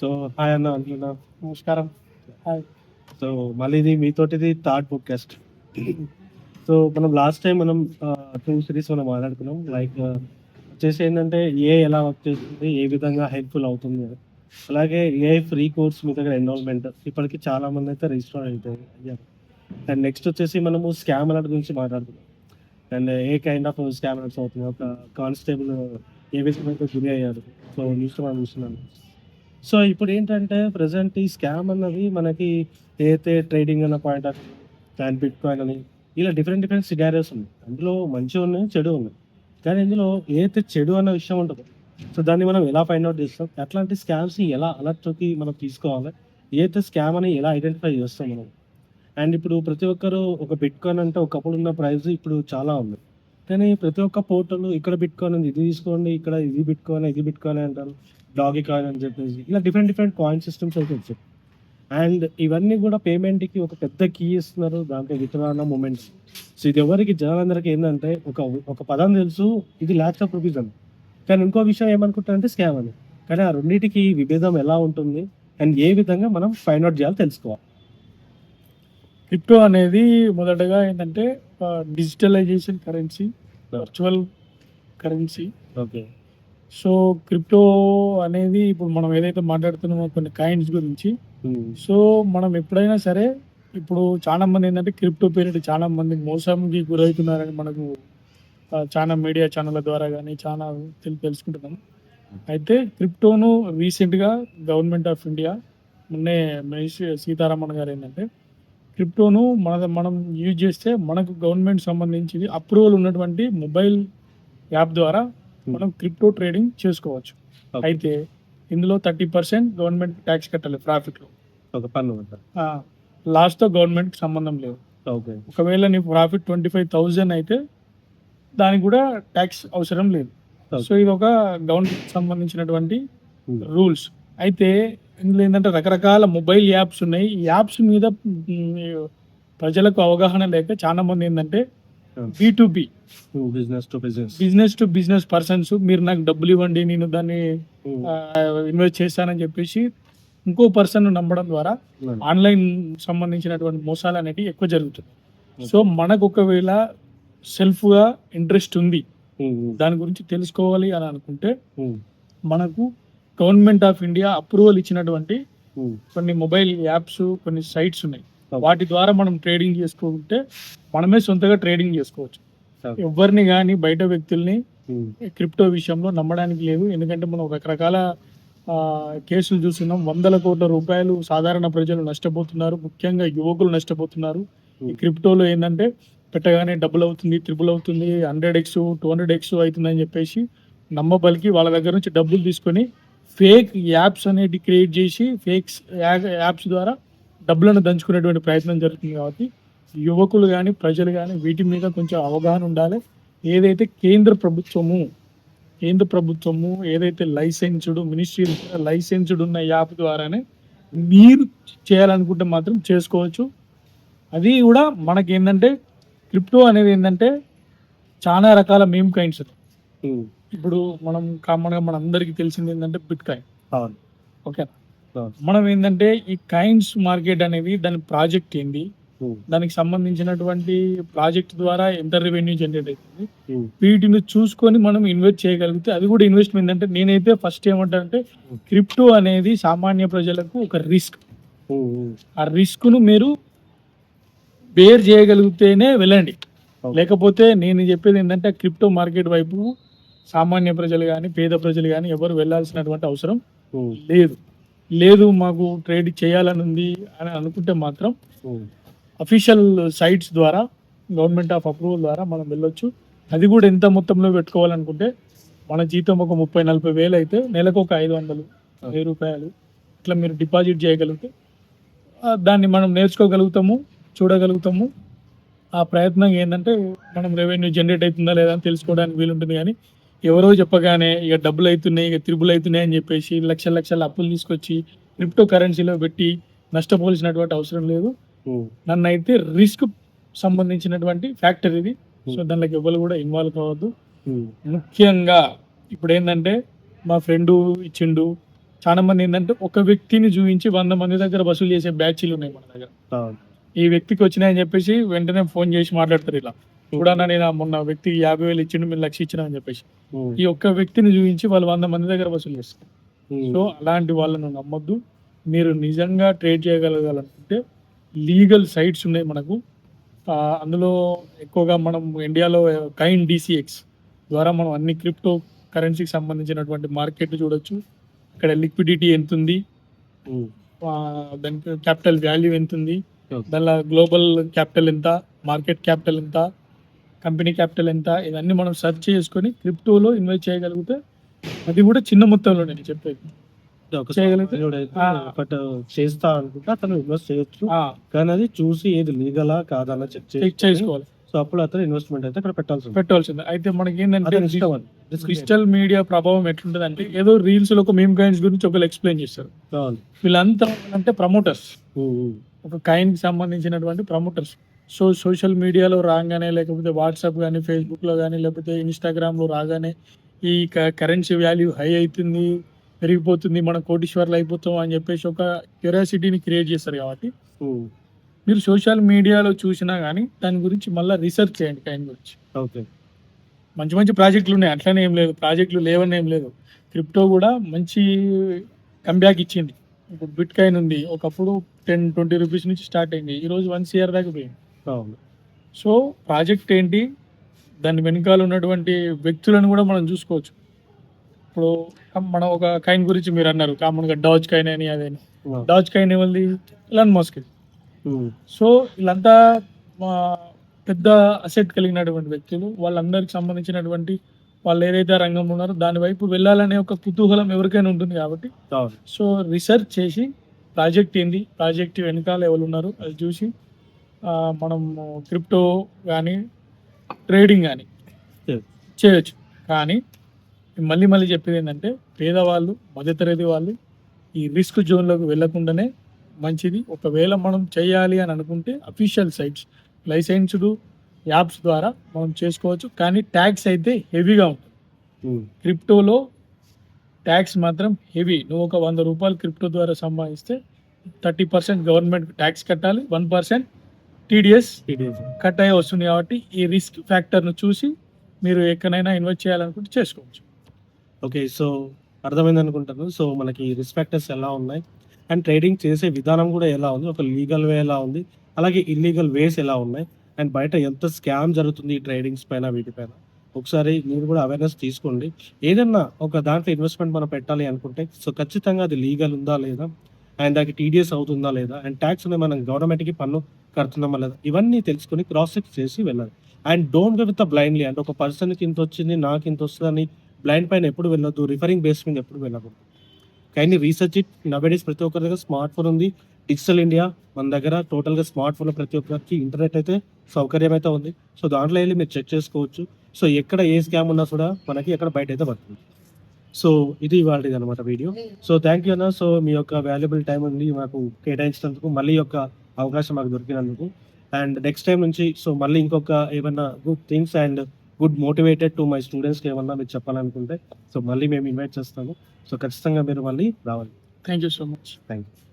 So hi అన్న అంటున్నా నమస్కారం హాయ్ సో మళ్ళీ ఇది మీతోటిది థర్డ్ పాడ్కాస్ట్ సో మనం లాస్ట్ టైం మనం uh, టూ సిరీస్ మనం మాట్లాడుకున్నాం. లైక్ uh, వచ్చేసి ఏంటంటే ఏ ఎలా వర్క్ చేస్తుంది ఏ విధంగా హెల్ప్ఫుల్ అవుతుంది అని. అలాగే ఏ ఫ్రీ కోర్స్ మీ దగ్గర ఎన్రోల్మెంట్ ఇప్పటికి చాలా మంది అయితే రిజిస్టర్ అవుతాయి అయ్యా అండ్ నెక్స్ట్ వచ్చేసి మనము స్కామ్ అలర్ట్ గురించి మాట్లాడుకున్నాం and a kind of scam alerts అవుతుంది. ఒక కానిస్టేబుల్ ఏ విధంగా అయితే గురి అయ్యారు. సో న్యూస్ మనం చూస్తున్నాను సో ఇప్పుడు ఏంటంటే ప్రజెంట్ ఈ స్కామ్ అన్నది మనకి ఏదైతే ట్రేడింగ్ అన్న పాయింట్ అని అండ్ బిట్ కాయిన్ అని ఇలా డిఫరెంట్ డిఫరెంట్ సినారియోస్ ఉన్నాయి. అందులో మంచి ఉన్నాయి చెడు ఉన్నాయి. కానీ ఇందులో ఏదైతే చెడు అన్న విషయం ఉంటుందో సో దాన్ని మనం ఎలా ఫైండ్ అవుట్ చేస్తాం? అట్లాంటి స్కామ్స్ని ఎలా అలర్ట్కి మనం తీసుకోవాలి? ఏదైతే స్కామ్ అని ఎలా ఐడెంటిఫై చేస్తాం మనం? అండ్ ఇప్పుడు ప్రతి ఒక్కరు ఒక బిట్ కాయిన్ అంటే ఒకప్పుడు ఉన్న ప్రైస్ ఇప్పుడు చాలా ఉంది. కానీ ప్రతి ఒక్క పోర్టల్ ఇక్కడ బిట్ కాయిన్ ఉంది ఇది తీసుకోండి ఇక్కడ ఇది బిట్ కాయిన్ ఇది బిట్ కాయిన్ అంటారు. డాగి కాయిన్ అని చెప్పేసి. ఇలా డిఫరెంట్ డిఫరెంట్ కాయిన్ సిస్టమ్స్ అయితే వచ్చాయి. అండ్ ఇవన్నీ కూడా పేమెంట్కి ఒక పెద్ద కీ ఇస్తున్నారు. దాంట్లో వితరణ మూమెంట్స్ సో ఇది ఎవరికి జనాలందరికీ ఏంటంటే ఒక ఒక పదం తెలుసు. ఇది ల్యాక్స్ ఆఫ్ రూపీస్ అని. కానీ ఇంకో విషయం ఏమనుకుంటారంటే స్కామ్ అని. కానీ ఆ రెండింటికి విభేదం ఎలా ఉంటుంది? అండ్ ఏ విధంగా మనం ఫైండ్ అవుట్ చేయాలో తెలుసుకోవాలి. క్రిప్టో అనేది మొదటగా ఏంటంటే digitalization currency virtual currency okay so crypto అనేది ఇప్పుడు మనం ఏదైతే మాట్లాడుతున్నామో కొన్ని కాయిన్స్ గురించి సో మనం ఎప్పుడైనా సరే ఇప్పుడు చాలా మంది ఏంటంటే క్రిప్టో పీరియడ్ చాలా మంది మోసంకి గురవుతున్నారని మనకు చాలా మీడియా ఛానళ్ళ ద్వారా కానీ చాలా తెలు తెలుసుకుంటున్నాం. అయితే క్రిప్టోను రీసెంట్గా గవర్నమెంట్ ఆఫ్ ఇండియా మొన్నే సీతారామన్ గారు ఏంటంటే క్రిప్టోను మన మనం యూజ్ చేస్తే మనకు గవర్నమెంట్ సంబంధించి అప్రూవల్ ఉన్నటువంటి మొబైల్ యాప్ ద్వారా మనం క్రిప్టో ట్రేడింగ్ చేసుకోవచ్చు. అయితే ఇందులో థర్టీ పర్సెంట్ గవర్నమెంట్ ట్యాక్స్ కట్టాలి ప్రాఫిట్లో ఒక పన్ను ఉంటుంది లాస్ట్తో గవర్నమెంట్ సంబంధం లేదు. ఓకే. ఒకవేళ నీ ప్రాఫిట్ ట్వంటీ ఫైవ్ థౌజండ్ అయితే దానికి కూడా ట్యాక్స్ అవసరం లేదు. సో ఇది ఒక గవర్నమెంట్ సంబంధించినటువంటి రూల్స్ అయితే ఇందులో ఏంటంటే రకరకాల మొబైల్ యాప్స్ ఉన్నాయి. ఈ యాప్స్ మీద ప్రజలకు అవగాహన లేక చాలా మంది ఏంటంటే B to B business to business business to business persons మీరు నాకు డబ్బులు ఇవ్వండి నేను దాన్ని ఇన్వెస్ట్ చేస్తానని చెప్పేసి ఇంకో పర్సన్ నమ్మడం ద్వారా ఆన్లైన్ సంబంధించినటువంటి మోసాలు అనేటివి ఎక్కువ జరుగుతుంది సో మనకు ఒకవేళ సెల్ఫ్గా ఇంట్రెస్ట్ ఉంది దాని గురించి తెలుసుకోవాలి అని అనుకుంటే మనకు గవర్నమెంట్ ఆఫ్ ఇండియా అప్రూవల్ ఇచ్చినటువంటి కొన్ని మొబైల్ యాప్స్ కొన్ని సైట్స్ ఉన్నాయి. వాటి ద్వారా మనం ట్రేడింగ్ చేసుకుంటే మనమే సొంతగా ట్రేడింగ్ చేసుకోవచ్చు. ఎవరిని కానీ బయట వ్యక్తుల్ని క్రిప్టో విషయంలో నమ్మడానికి లేదు ఎందుకంటే మనం రకరకాల కేసులు చూస్తున్నాం. వందల కోట్ల రూపాయలు సాధారణ ప్రజలు నష్టపోతున్నారు. ముఖ్యంగా యువకులు నష్టపోతున్నారు. ఈ క్రిప్టోలో ఏంటంటే పెట్టగానే డబుల్ అవుతుంది ట్రిపుల్ అవుతుంది hundred X two hundred X అవుతుందని చెప్పేసి నమ్మబలికి వాళ్ళ దగ్గర నుంచి డబ్బులు తీసుకొని ఫేక్ యాప్స్ అనేది క్రియేట్ చేసి ఫేక్స్ యాప్స్ ద్వారా డబ్బులను దంచుకునేటువంటి ప్రయత్నం జరుగుతుంది కాబట్టి యువకులు కానీ ప్రజలు కానీ వీటి మీద కొంచెం అవగాహన ఉండాలి. ఏదైతే కేంద్ర ప్రభుత్వము కేంద్ర ప్రభుత్వము ఏదైతే లైసెన్స్డ్ మినిస్ట్రీ లైసెన్స్డ్ ఉన్న యాప్ ద్వారానే మీరు చేయాలనుకుంటే మాత్రం చేసుకోవచ్చు. అది కూడా మనకి ఏంటంటే క్రిప్టో అనేది ఏంటంటే చాలా రకాల మేమ్ కైండ్స్ ఇప్పుడు మనం కామన్గా మన అందరికీ తెలిసింది ఏంటంటే బిట్ కాయిన్ అవును. ఓకే అవును. మనం ఏంటంటే ఈ కాయిన్స్ మార్కెట్ అనేది దాని ప్రాజెక్ట్ ఏంది? దానికి సంబంధించినటువంటి ప్రాజెక్ట్ ద్వారా ఎంత రెవెన్యూ జనరేట్ అవుతుంది? వీటిని చూసుకొని మనం ఇన్వెస్ట్ చేయగలిగితే అది కూడా ఇన్వెస్ట్మెంట్ అంటే నేనైతే ఫస్ట్ ఏమంటానంటే క్రిప్టో అనేది సామాన్య ప్రజలకు ఒక రిస్క్ ఆ రిస్క్ను మీరు బేర్ చేయగలిగితేనే వెళ్ళండి. లేకపోతే నేను చెప్పేది ఏంటంటే క్రిప్టో మార్కెట్ వైపు సామాన్య ప్రజలు కానీ పేద ప్రజలు కానీ ఎవరు వెళ్ళాల్సినటువంటి అవసరం లేదు. లేదు మాకు ట్రేడ్ చేయాలని ఉంది అని అనుకుంటే మాత్రం అఫీషియల్ సైట్స్ ద్వారా గవర్నమెంట్ ఆఫ్ అప్రూవల్ ద్వారా మనం వెళ్ళొచ్చు. అది కూడా ఎంత మొత్తంలో పెట్టుకోవాలనుకుంటే మన జీతం ఒక ముప్పై నలభై వేలు అయితే నెలకు ఒక ఐదు వందలు వెయ్యి రూపాయలు. ఇట్లా మీరు డిపాజిట్ చేయగలిగితే దాన్ని మనం నేర్చుకోగలుగుతాము చూడగలుగుతాము. ఆ ప్రయత్నం ఏంటంటే మనం రెవెన్యూ జనరేట్ అవుతుందా లేదా అని తెలుసుకోవడానికి వీలుంటుంది కానీ ఎవరో చెప్పగానే ఇక డబ్బులు అవుతున్నాయి ఇక త్రిబుల్ అవుతున్నాయి అని చెప్పేసి లక్షల లక్షల అప్పులు తీసుకొచ్చి క్రిప్టో కరెన్సీలో పెట్టి నష్టపోవాల్సినటువంటి అవసరం లేదు. నన్ను అయితే రిస్క్ సంబంధించినటువంటి ఫ్యాక్టర్ ఇది. సో దానిలోకి ఎవరు కూడా ఇన్వాల్వ్ కావద్దు. ముఖ్యంగా ఇప్పుడు ఏంటంటే మా ఫ్రెండ్ ఇచ్చిండు చాలా మంది ఏంటంటే ఒక వ్యక్తిని చూపించి వంద మంది దగ్గర వసూలు చేసే బ్యాచ్లు ఉన్నాయి మన దగ్గర. ఈ వ్యక్తికి వచ్చినాయని చెప్పేసి వెంటనే ఫోన్ చేసి మాట్లాడతారు ఇలా. చూడన్నా నేను మొన్న వ్యక్తికి యాభై వేలు ఇచ్చిండు మీరు లక్ష ఇచ్చిన అని చెప్పేసి. ఈ ఒక్క వ్యక్తిని చూపించి వాళ్ళు వంద మంది దగ్గర వసూలు చేస్తారు. సో అలాంటి వాళ్ళను నమ్మొద్దు. మీరు నిజంగా ట్రేడ్ చేయగలగాలనుకుంటే లీగల్ సైట్స్ ఉన్నాయి మనకు. అందులో ఎక్కువగా మనం ఇండియాలో కైన్ డిసిఎక్స్ ద్వారా మనం అన్ని క్రిప్టో కరెన్సీకి సంబంధించినటువంటి మార్కెట్ చూడొచ్చు. ఇక్కడ లిక్విడిటీ ఎంత ఉంది దానికి క్యాపిటల్ వాల్యూ ఎంత ఉంది. దానిలో గ్లోబల్ క్యాపిటల్ ఎంత మార్కెట్ క్యాపిటల్ ఎంత కంపెనీ క్యాపిటల్ ఎంత ఇవన్నీ మనం సెర్చ్ చేసుకొని క్రిప్టోలో ఇన్వెస్ట్ చేయగలిగితే అది కూడా చిన్న మొత్తంలో నేను చెప్పేది. ఒకటి చేస్తా అనుకుంటే అతను ఇన్వెస్ట్ చేయొచ్చు. కానీ అది చూసి ఏది లీగలా కాదా చెక్ చేసుకోవాలి. సో అప్పుడు అతను ఇన్వెస్ట్మెంట్ అయితే అక్కడ పెట్టాల్సి ఉంటుంది. పెట్టవలసింది అయితే మనకి ఏంటంటే డిజిటల్ మీడియా ప్రభావం ఎట్లుంటది అంటే ఏదో రీల్స్లో ఒక మేమ్ కైన్స్ గురించి ఒకరు ఎక్స్ప్లెయిన్ చేస్తారు. వీళ్ళంతా అంటే ప్రమోటర్స్. ఒక కైన్కి సంబంధించినటువంటి ప్రమోటర్స్ సో సోషల్ మీడియాలో రాగానే లేకపోతే వాట్సాప్ కానీ ఫేస్బుక్లో కానీ లేకపోతే ఇన్స్టాగ్రామ్లో రాగానే ఈ కరెన్సీ వాల్యూ హై అవుతుంది పెరిగిపోతుంది మనం కోటీశ్వర్లు అయిపోతాం అని చెప్పేసి ఒక క్యూరియాసిటీని క్రియేట్ చేస్తారు కాబట్టి. మీరు సోషల్ మీడియాలో చూసినా కానీ దాని గురించి మళ్ళీ రీసెర్చ్ చేయండి కైన్ గురించి. ఓకే. మంచి మంచి ప్రాజెక్టులు ఉన్నాయి అట్లనే ఏం లేదు ప్రాజెక్టులు లేవని ఏం లేదు. క్రిప్టో కూడా మంచి కంబ్యాక్ ఇచ్చింది. ఇప్పుడు బిట్ కాయిన్ ఉంది ఒకప్పుడు టెన్ ట్వంటీ రూపీస్ నుంచి స్టార్ట్ అయింది ఈరోజు వన్ ఇయర్ దాకా పోయింది. అవును సో ప్రాజెక్ట్ ఏంటి? దాని వెనకాల ఉన్నటువంటి వ్యక్తులను కూడా మనం చూసుకోవచ్చు. ఇప్పుడు మనం ఒక కాయిన్ గురించి మీరు అన్నారు. కామన్గా డాజ్ కాయిన్ అని అదని. డాజ్ కాయిన్ ఎవరిది ఇలాన్ మస్క్. సో వీళ్ళంతా పెద్ద అసెట్ కలిగినటువంటి వ్యక్తులు. వాళ్ళందరికి సంబంధించినటువంటి వాళ్ళు ఏదైతే రంగంలో ఉన్నారో దాని వైపు వెళ్ళాలనే ఒక కుతూహలం ఎవరికైనా ఉంటుంది కాబట్టి. సో రీసెర్చ్ చేసి ప్రాజెక్ట్ ఏంది? ప్రాజెక్ట్ వెనకాల ఎవరు ఉన్నారు అది చూసి మనం క్రిప్టో కానీ ట్రేడింగ్ కానీ. చేయొచ్చు. కానీ మళ్ళీ మళ్ళీ చెప్పేది ఏంటంటే పేదవాళ్ళు మధ్యతరగతి వాళ్ళు ఈ రిస్క్ జోన్లోకి వెళ్ళకుండానే మంచిది. ఒకవేళ మనం చేయాలి అని అనుకుంటే అఫీషియల్ సైట్స్ లైసెన్స్డ్ యాప్స్ ద్వారా మనం చేసుకోవచ్చు. కానీ ట్యాక్స్ అయితే హెవీగా ఉంటుంది. క్రిప్టోలో ట్యాక్స్ మాత్రం హెవీ. నువ్వు ఒక వంద రూపాయలు క్రిప్టో ద్వారా సంపాదిస్తే థర్టీ పర్సెంట్ గవర్నమెంట్ ట్యాక్స్ కట్టాలి. One percent TDS. కట్ అయ్యి వస్తుంది కాబట్టి ఈ రిస్క్ ఫ్యాక్టర్ను చూసి మీరు ఎక్కడైనా ఇన్వెస్ట్ చేయాలనుకుంటే చేసుకోవచ్చు. ఓకే సో అర్థమైంది అనుకుంటాను. సో మనకి రిస్పెక్టర్స్ ఎలా ఉన్నాయి? అండ్ ట్రేడింగ్ చేసే విధానం కూడా ఎలా ఉంది? ఒక లీగల్ వే ఎలా ఉంది? అలాగే ఇల్లీగల్ వేస్ ఎలా ఉన్నాయి? అండ్ బయట ఎంత స్కామ్ జరుగుతుంది ఈ ట్రేడింగ్స్ పైన వీటిపైన ఒకసారి మీరు కూడా అవేర్నెస్ తీసుకోండి. ఏదన్నా ఒక దాంట్లో ఇన్వెస్ట్మెంట్ మనం పెట్టాలి అనుకుంటే సో ఖచ్చితంగా అది లీగల్ ఉందా లేదా? అండ్ దానికి టీడీఎస్ అవుతుందా లేదా? అండ్ ట్యాక్స్ అనేది మనం గవర్నమెంట్కి పన్ను కడుతున్నామా లేదా ఇవన్నీ తెలుసుకొని క్రాస్ చెక్ చేసి వెళ్ళాలి. And don't go with blindly అంటే ఒక పర్సన్కి ఇంత వచ్చింది నాకు ఇంత వస్తుందని బ్లైండ్ పైన ఎప్పుడు వెళ్ళొద్దు. రిఫరింగ్ బేస్ మీద ఎప్పుడు వెళ్ళకూడదు. కానీ రీసెర్చ్ ఇట్ నవేడేస్ ప్రతి ఒక్కరి దగ్గర స్మార్ట్ ఫోన్ ఉంది. డిజిటల్ ఇండియా మన దగ్గర టోటల్గా స్మార్ట్ ఫోన్ ప్రతి ఒక్కరికి ఇంటర్నెట్ అయితే సౌకర్యం అయితే ఉంది. సో దాంట్లో వెళ్ళి మీరు చెక్ చేసుకోవచ్చు. సో ఎక్కడ ఏ స్కామ్ ఉన్నా కూడా మనకి ఎక్కడ బయట అయితే పడుతుంది. సో ఇది ఇవాళది అనమాట వీడియో సో థ్యాంక్ యూ అన్న. సో మీ యొక్క వాల్యుబుల్ టైం ఉంది మాకు కేటాయించినందుకు. మళ్ళీ యొక్క అవకాశం మాకు దొరికినందుకు. అండ్ నెక్స్ట్ టైం నుంచి సో మళ్ళీ ఇంకొక ఏమన్నా good things and good motivated to my స్టూడెంట్స్కి ఏమన్నా మీరు చెప్పాలనుకుంటే సో మళ్ళీ మేము ఇన్వైట్ చేస్తాము. సో ఖచ్చితంగా మీరు మళ్ళీ రావాలి. Thank you so much thank you